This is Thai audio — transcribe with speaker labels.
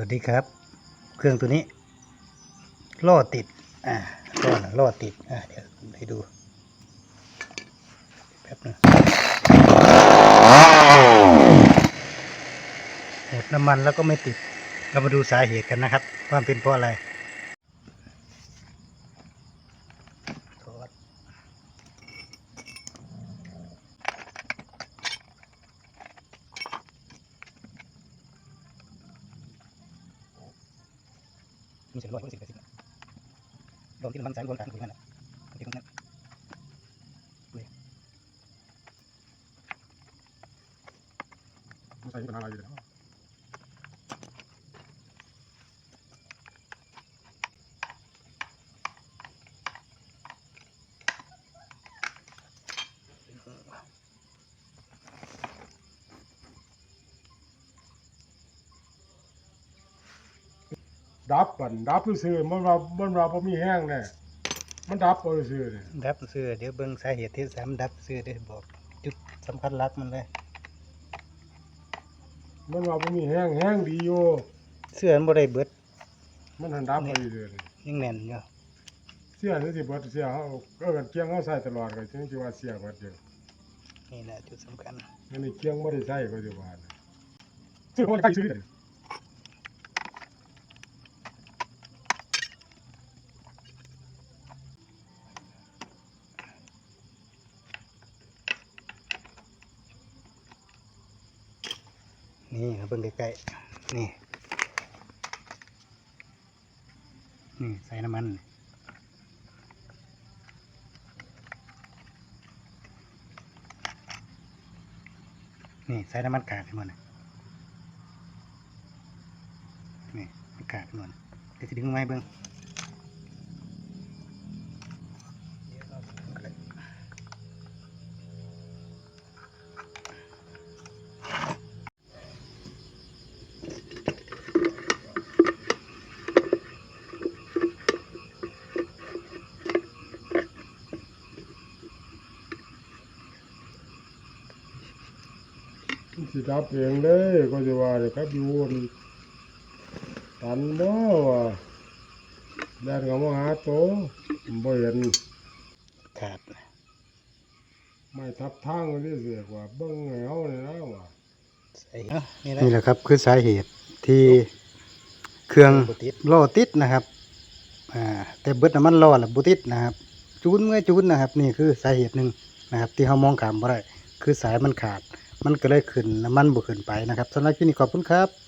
Speaker 1: วัสดีครับ เครื่องตัวนี้ล่อติด อ่าล่อนะล่อติด อ่าเดี๋ยวให้ดูแป๊บหนึงหมดน้ำมันแล้วก็ไม่ติด เรามาดูสาเหตุกันนะครับว่ามเป็นเพราะอะไร มีเสียงร้อยมีเสียงกระซิบลองที่มันสายวนกันคุยกันนะโอเคตรงนั้นคุย
Speaker 2: ใส่ปัญหาอะไรอยู่เนี่ย ดับปั่นดับซื่อๆมันว่ามันว่าบ่มีแห้งแน่มันดับบ่ซื่อๆนี่
Speaker 1: ดับเสื้อเดี๋ยวเบิ่งสาเหตุที่สามดับเสื้อเดี๋ยวบอก จุดสำคัญหลักมันเลย
Speaker 2: มันว่าบ่มีแห้งแห้งดีอยู่
Speaker 1: เสื้อมันบ่ได้เบิด
Speaker 2: มันหันดับไปซื่อๆนี่
Speaker 1: ยังแน่นอยู่
Speaker 2: เสียนี่สิเบิดเสียเฮาก็กันเกียงเฮาใส่ตลอดก็จึงสิว่าเสียเบิดอยู่
Speaker 1: นี่แหละจุดสำคัญ
Speaker 2: อันนี้เกียงบ่ได้ใช้ก็สิว่านะซื้อบ่ได้ซื้อ
Speaker 1: นี่ครับเบิ่งใกล้ๆนี่นี่ใส่น้ำมันนี่ใส่น้ำมันกากให้หมดนะนี่มันกากให้หมดเดี๋ยวจะดึงไม้เบิ่ง
Speaker 2: สิดับเองเด้ก็สิว่าเด้ครับอยู่นี่ตันบ่ว่าแล่นก็มาหาโตบ่เห็น
Speaker 1: ขาด
Speaker 2: ไม่ทับทางนี่เสียกว่าเบิ่งให้เฮานี่นะว่า
Speaker 1: นี่แหละครับคือสาเหตุที่เครื่องล่อติดนะครับอ่าแต่เบิดน้ำมันล่อแหละบุติดนะครับ จูนเมื่อจูนนะครับ นี่คือสาเหตุหนึ่งนะครับ ที่เขามองขามบ่ได้คือสายมันขาด มันก็เลยขึ้นน้ำมันบุขึ้นไปนะครับสำหรับที่นี่ขอบคุณครับ